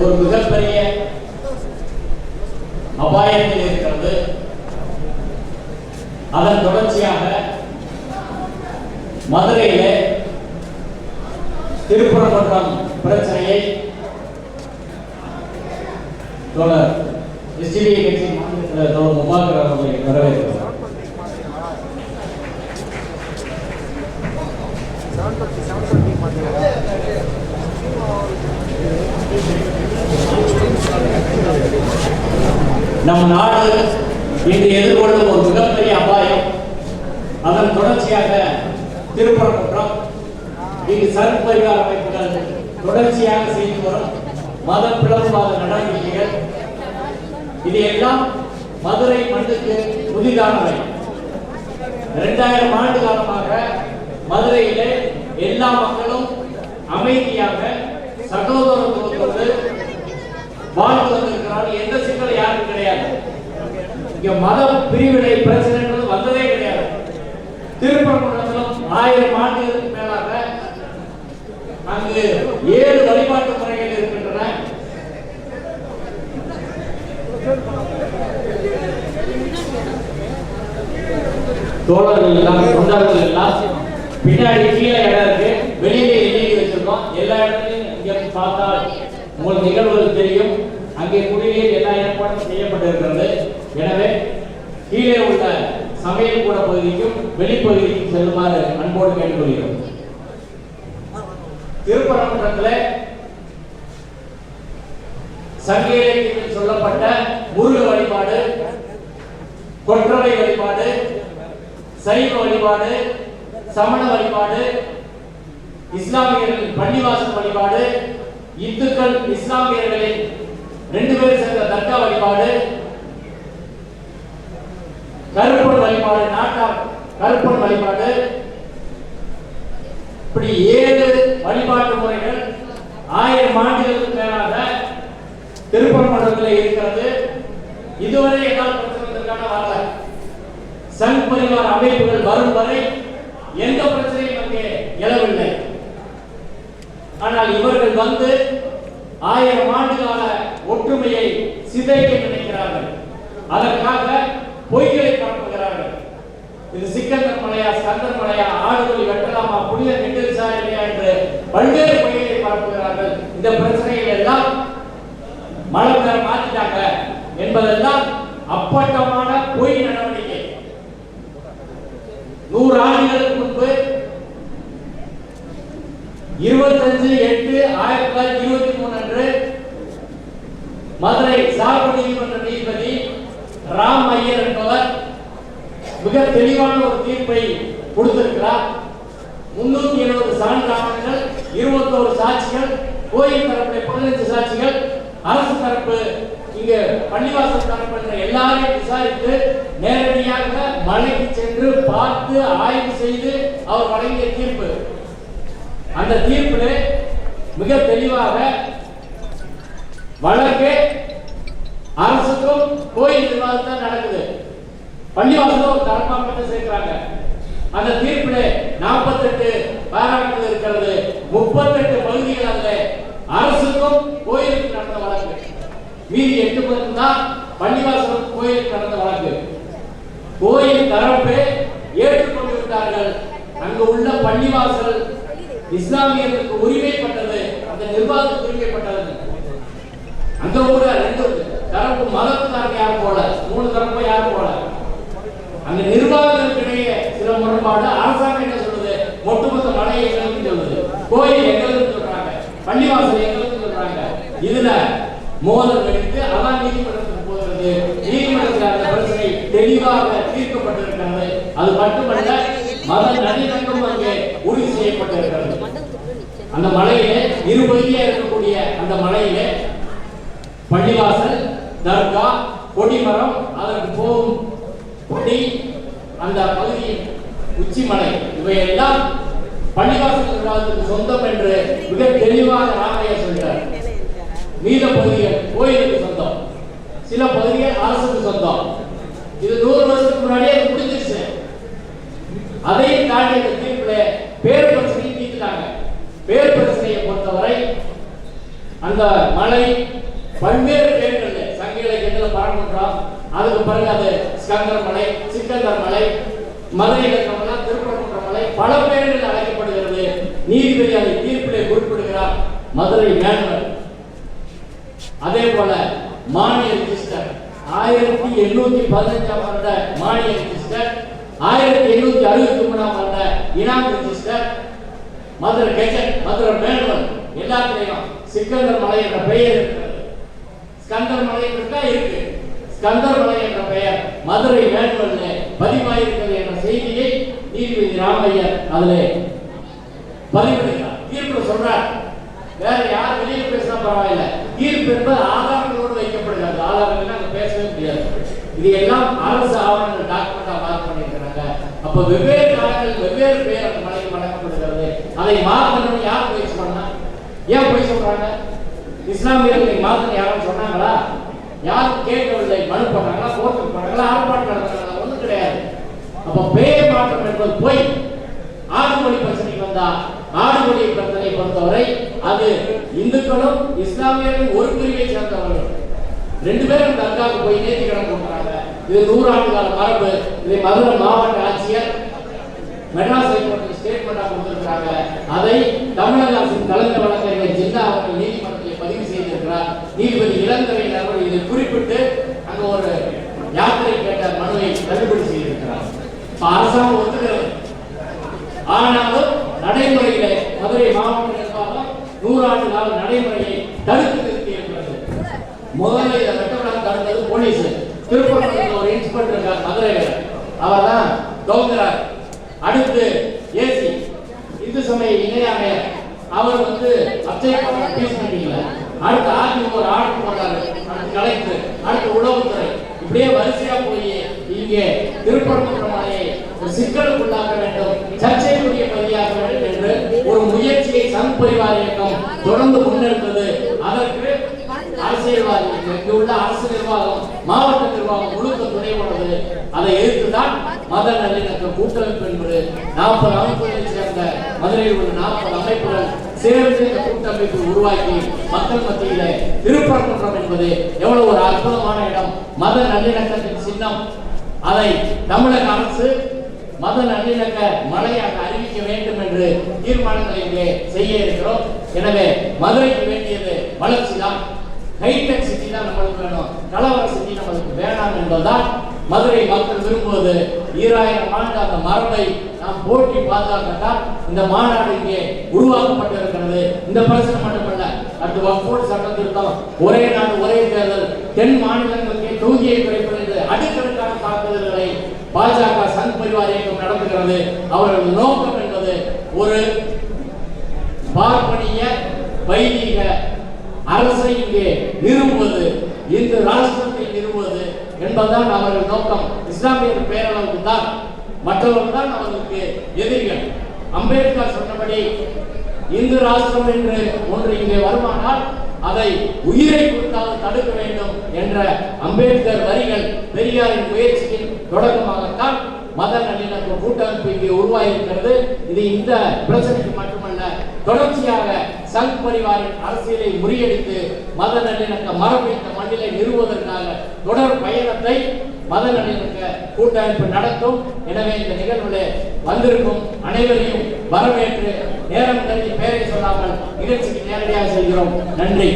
ஒரு மிகப்பெரிய அபாயத்தில் இருக்கிறது. அதன் தொடர்ச்சியாக மதுரையிலே திருப்பரங்குன்றம் பிரச்சனையை தொடர். எஸ்டிபிஐ கட்சி மாநிலத்தில் தொடர் முபாகர் அவர்களை வரவேற்கிறார் நம் நாடு இன்று எதிர்கொள்ளும் ஒரு மிகப்பெரிய அபாயம். அதன் தொடர்ச்சியாக திருப்பரங்குன்றம் இங்கு சர்வரிவார அமைப்புகள் தொடர்ச்சியாக செய்து வரும் மத பிளவுவாத நடவடிக்கைகள் இது எல்லாம் மதுரை மண்ணுக்கு புதிதானவை இரண்டாயிரம் ஆண்டு காலமாக மதுரையிலே எல்லா மக்களும் அமைதியாக சகோதரத்துவத்தோடு வாழ்ந்து வந்திருக்கிறார்கள் எந்த சிக்கல் யாருக்கும் கிடையாது. இங்க மத பிரிவினை பிரச்சனைன்றது வந்ததே கிடையாது. திருப்பரங்குன்றத்திலும் ஆயிரம் ஆண்டுகளுக்கு மேலாக அங்கு ஏழு வழிபாட்டு முறைகள் இருக்கின்றன. தோழர்கள் எல்லாம் தொண்டர்கள் எல்லாம் பின்னாடி கீழே இடம் இருக்கு. வெளியிலே எழுதி வச்சிருக்கோம். எல்லா இடத்துலயும் இங்க பார்த்தா உங்கள் நிகழ்வுகள் தெரியும். அங்கே குடிநீர் எல்லா ஏற்பாடும் செய்யப்பட்டிருக்கிறது. எனவே கீழே உள்ள சமையல் கூட பகுதிக்கும் வெளிப்பகுதிக்கும் செல்லுமாறு அன்போடு கேட்டுக்கொள்கிறோம். திருப்பரங்குன்றத்தில் சங்க இலக்கியத்தில் சொல்லப்பட்ட முருக வழிபாடு கொற்றவை வழிபாடு சைவ வழிபாடு சமண வழிபாடு இஸ்லாமியர்களின் பள்ளிவாசல் வழிபாடு இந்துக்கள் இஸ்லாமியர்களின் ரெண்டு பேர் சேர்ந்த தர்கா வழிபாடு கருப்பன் வழிபாடு நாட்டா கருப்பன் வழிபாடு. இப்படி ஏழு வழிபாட்டு முறைகள் ஆயிரம் ஆண்டுகளுக்கு மேலாக திருப்பரங்குன்றத்தில் இருக்கிறது. இதுவரை என்னால் பிரச்சனைக்கான வரல. சங் பரிவார அமைப்புகள் வரும் வரை எந்த பிரச்சனையும் அங்கே எழவில்லை. ஆனால் இவர்கள் வந்து ஆயிரம் ஆண்டு கால ஒற்றுமையை சிதைக்க நினைக்கிறார்கள். அதற்காக பொய்களை பரப்புகிறார்கள். இது சிக்கந்தர் மலையா ஸ்கந்தர் மலையா ஆடுபலி வெட்டலாமா புனித நெட்டரிசா இல்லையா என்று பல்வேறு பொய்களை பரப்புகிறார்கள். இந்த பிரச்சனைகள் எல்லாம் மழை பேர என்பதெல்லாம் அப்பட்டமான பொய் நடவடிக்கை. நூறு ஆண்டுகளுக்கு முன்பு இருபத்தஞ்சு எட்டு ஆயிரத்தி தொள்ளாயிரத்தி இருபத்தி மூணு அன்று மதுரை சார்பு நீதிமன்ற நீதிபதி ராம் ஐயர் என்பவர் மிக தெளிவான ஒரு தீர்ப்பை கொடுத்திருக்கிறார். முன்னூத்தி எழுபது சான்று இருபத்தோரு சாட்சிகள் கோயில் தரப்புடைய பதினஞ்சு சாட்சிகள் அரசு தரப்பு இங்க பள்ளிவாசல் தரப்பு என்ற எல்லாரையும் விசாரித்து நேரடியாக மலைக்கு சென்று பார்த்து ஆய்வு செய்து அவர் வழங்கிய தீர்ப்பு. அந்த தீர்ப்பில் மிக தெளிவாக வழக்கு அரசுக்கும் கோயில் நிர்வாகம் தான் நடக்குது. பள்ளிவாசலும் ஒரு தரமாக சேர்க்கிறாங்க. அந்த தீர்ப்பில் நாற்பத்தெட்டு பாராட்டுகள் இருக்கிறது. முப்பத்தெட்டு பகுதிகள் அதுல அரசுக்கும் கோயிலுக்கு நடந்த வழக்கு. மீதி எட்டு பகுதி தான் பள்ளிவாசலும் கோயிலுக்கு நடந்த வழக்கு. கோயில் தரப்பு ஏற்றுக்கொண்டு விட்டார்கள். அங்கு உள்ள பள்ளிவாசல் இஸ்லாமியர்களுக்கு உரிமைப்பட்டது அந்த நிர்வாகத்துக்கு உரிமைப்பட்டது. அந்த ஊர்ல ரெண்டு தரப்பு மதத்துக்காரங்க யாரும் போல மூணு தரப்பு யாரும் போல அந்த நிர்வாகத்திற்கிடையே சில முரண்பாடு. அரசாங்கம் என்ன சொல்லுது? ஒட்டுமொத்த மலையை எங்களுக்கு சொல்லுது. கோயில் எங்களுக்கு சொல்றாங்க. பள்ளிவாசல் எங்களுக்கு சொல்றாங்க. இதுல மோதல் வெடித்து அதான் நீதிமன்றத்துக்கு போகிறது. நீதிமன்றத்தில் அந்த பிரச்சனை தெளிவாக தீர்க்கப்பட்டிருக்கிறது. அது மட்டுமல்ல மத நல்லிணக்கம் அங்கே உறுதி செய்யப்பட்டிருக்கிறது. அந்த மலையிலே இரு இருக்கக்கூடிய அந்த மலையிலே பள்ளிவாசல் தர்கா கொடிமரம் அதற்கு போகும் கொடி அந்த பகுதியின் உச்சிமலை. இவையெல்லாம் பள்ளிவாசல் நிர்வாகத்துக்கு சொந்தம் என்று மிக தெளிவாக ராமையா சொல்கிறார். மீத பகுதிகள் கோயிலுக்கு சொந்தம். சில பகுதிகள் அரசுக்கு சொந்தம். இது நூறு வருஷத்துக்கு முன்னாடியே முடிஞ்சிருச்சு. அதையும் தாண்டி இந்த தீர்ப்புல பேர் பிரச்சனையை தீர்த்துட்டாங்க. பேர் பிரச்சனையை பொறுத்தவரை அந்த மலை பல்வேறு பேர்கள் சங்க இலக்கியத்தில் பரமன்றம் அதுக்கு பிறகு அது ஸ்கந்தர் மலை சிக்கந்தர் மலை மதுரை இலக்கணம் திருப்பரங்குன்ற மலை பல பேர்கள் அழைக்கப்படுகிறது. நீதிபதி அதை தீர்ப்பிலே குறிப்பிடுகிறார். மதுரை மேன்வர் அதே போல மானிய ரிஜிஸ்டர். ஆயிரத்தி எண்ணூத்தி பதினஞ்சாம் வருட மானிய ரிஜிஸ்டர். ஆயிரத்தி எண்ணூத்தி அறுபத்தி மூணாம் வருட இனாம் register. Madurai gazette Madurai manual எல்லாத்துலயும் சிக்கந்தர் மலை என்ற பெயர் இருக்கிறது. ஸ்கந்தர் மலை இருக்கா இருக்கு. ஸ்கந்தர் மலை என்ற பெயர் மதுரை மேனுவல்ல பதிவாயிருக்கிறது என்ற செய்தியை நீதிபதி ராமையர் அதில் பதிவிடுகிறார். தீர்ப்பு சொல்றார். வேற யார் வெளியே பேசினா பரவாயில்ல. தீர்ப்பு என்பது ஆதாரங்களோடு வைக்கப்படுகிறது. ஆதாரங்கள் அங்கே பேசவே முடியாது. இது எல்லாம் அரசு ஆவணங்கள் டாக்குமெண்டா மார்க் பண்ணியிருக்கிறாங்க. அப்போ வெவ்வேறு காலங்கள் வெவ்வேறு பேர் அந்த மலைக்கு வழங்கப்படுகிறது அதை மாற்றணும்னு யார் முயற்சி பண்ணா ஏன் போய் சொல்றாங்க? இஸ்லாமியர்களை மாற்றணும் யாரும் சொன்னாங்களா? யாரும் கேட்கவில்லை. மனு பண்ணாங்களா கோர்ட்டு பண்ணாங்களா ஆர்ப்பாட்டம் நடந்தாங்களா ஒன்றும் கிடையாது. அப்ப பேர் மாற்றம் என்பது போய் ஆடுமொழி பிரச்சனை வந்தா ஆடுமொழி பிரச்சனை பொறுத்தவரை அது இந்துக்களும் இஸ்லாமியர்களும் ஒரு பிரிவை சேர்ந்தவர்கள் ரெண்டு பேரும் தர்காவுக்கு போய் நேர்த்தி கடன் கொடுக்குறாங்க. இது நூறாண்டு கால மரபு. இதை மதுரை மாவட்ட ஆட்சியர் மெட்ராஸ் ஹைகோர்ட்டில் ஸ்டேட்மெண்டா கொடுத்திருக்கிறாங்க. அதை தமிழக அரசின் தலைமை வழக்கறிஞர் ஜில்லா அவர்கள் நீதிமன்றத்தில் பதிவு செய்திருக்கிறார். நீதிபதி இளந்தரையில் அவர்கள் இதை குறிப்பிட்டு அங்க ஒரு யாத்திரை கேட்ட மனுவை தள்ளுபடி செய்திருக்கிறார். அரசாங்கம் ஒத்துக்கிறது ஆனாலும் நடைமுறையில மதுரை மாவட்ட நிர்வாகம் நூறாண்டு கால நடைமுறையை தடுத்து நிறுத்தி இருக்கிறது. முதல்ல இதை வெட்டப்படாம தடுத்தது போலீஸ். திருப்பூர் ஒரு இன்ஸ்பெக்டர் இருக்கார் மதுரையில். அவர் தான் அடுத்து இந்து சமய இணையாக அவர் வந்து அப்சை பண்ண பீஸ் மீட்டிங்ல அடுத்து ஆர்டிஓ ஒரு ஆர்டர் போட்டாரு. அடுத்து கலெக்டர் அடுத்து உளவுத்துறை. இப்படியே வரிசையா போய் இங்கே திருப்பரங்குன்ற ஒரு சிக்கலுக்குள்ளாக்க வேண்டும் சர்ச்சைக்குரிய பகுதியாக வேண்டும் என்று ஒரு முயற்சியை சங் பரிவார இயக்கம் தொடர்ந்து முன்னெடுத்தது. அதற்கு அரசியல்வாதி இங்கு உள்ள அரசு நிர்வாகம் மாவட்ட நிர்வாகம் முழுக்க துணை கொண்டது அதை எதிர்த்துதான் மத நல்லிணக்க கூட்டமைப்பு என்பது நாற்பது அமைப்புகளை சேர்ந்த மதுரையில் உள்ள நாற்பது அமைப்புகள் சேர்ந்து இந்த கூட்டமைப்பு உருவாக்கி மக்கள் மத்தியில திருப்பரங்குன்றம் என்பது எவ்வளவு ஒரு அற்புதமான இடம். மத நல்லிணக்கத்தின் சின்னம். அதை தமிழக அரசு மத நல்லிணக்க மலையாக அறிவிக்க வேண்டும் என்று தீர்மானங்களை இங்கே செய்ய இருக்கிறோம். எனவே மதுரைக்கு வேண்டியது வளர்ச்சி தான் ஹைடெக் சிட்டி தான் நம்மளுக்கு வேணும். கலவர சிட்டி நம்மளுக்கு வேணாம் என்பதுதான் மதுரை மக்கள் விரும்புவது ஈராயிரம் ஆண்டு அந்த மரபை நாம் போட்டி பாதுகாக்கத்தான் இந்த மாநாடு இங்கே உருவாக்கப்பட்டிருக்கிறது. இந்த பிரச்சனை மட்டுமல்ல அடுத்து வக்ஃபோர்ட் சட்ட திருத்தம் ஒரே நாடு ஒரே தேர்தல் தென் மாநிலங்களுக்கு தொகுதியை குறைப்பது என்று அடுக்கடுக்கான தாக்குதல்களை பாஜக சங் பரிவார் இயக்கம் நடத்துகிறது. அவரது நோக்கம் என்பது ஒரு பார்ப்பனிய வைதிக அரசை இங்கே நிறுவுவது இந்து ராஷ்டிரத்தை நிறுவுவது என்பதுதான் அவர்கள் நோக்கம். இஸ்லாமியர் பேரளவுக்கு தான் மற்றவர்கள் தான் அவர்களுக்கு எதிரிகள். அம்பேத்கர் சொன்னபடி இந்து ராஷ்டிரம் என்று ஒன்று இங்கே வருமானால் அதை உயிரை கொடுத்தால் தடுக்க வேண்டும் என்ற அம்பேத்கர் வரிகள் பெரியாரின் முயற்சியின் தொடக்கமாகத்தான் மத நல்லிணக்க கூட்டமைப்பு இங்கே உருவாகியிருக்கிறது இது இந்த பிரச்சனைக்கு மட்டுமல்ல தொடர்ச்சியாக சங் பரிவாரின் அரசியலை முறியடித்து மத நல்லிணக்க மரபை இந்த மண்ணிலை நிறுவுவதற்காக தொடர் பயணத்தை மத நல்லிணக்க கூட்டமைப்பு நடத்தும். எனவே இந்த நிகழ்வுல வந்திருக்கும் அனைவரையும் வரவேற்று நேரம் கருதி பெயரை சொல்லாமல் நிகழ்ச்சிக்கு நேரடியாக செல்கிறோம். நன்றி.